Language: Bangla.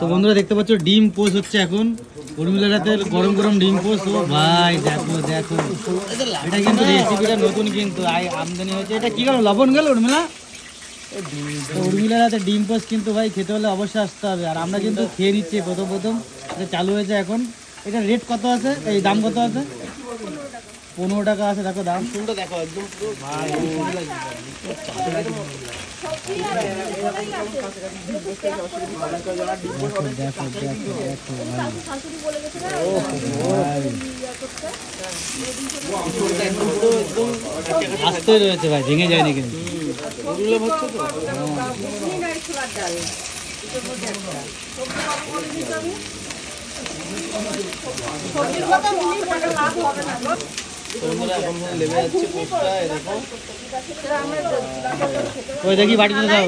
তো বন্ধুরা দেখতে পাচ্ছ, ডিম পোস হচ্ছে এখন। উর্মিলার হাতে গরম গরম ডিম পোস ও ভাই, দেখো দেখো। এটা কিন্তু রেসিপিটা নতুন কিন্তু। আমদানি হয়েছে। এটা কি গেল? লবণ গেল উর্মিলা? তো উর্মিলার হাতে ডিম পোস কিন্তু ভাই, খেতে হলে অবশ্যই আসতে হবে। আর আমরা কিন্তু খেয়ে নিচ্ছি প্রথম প্রথম। এটা চালু হয়েছে এখন। এটা রেট কত আছে? এই দাম কত আছে? পনেরো টাকা আছে দেখো দাম। দেখো একদম দেখো দেখো দেখো দেখো ভাই আস্তে রয়েছে ভাই ভেঙে যায়নি কিন্তু। লেবে যাচ্ছে পোস্টটা এরকম ওই দেখি বাড়িতে দাও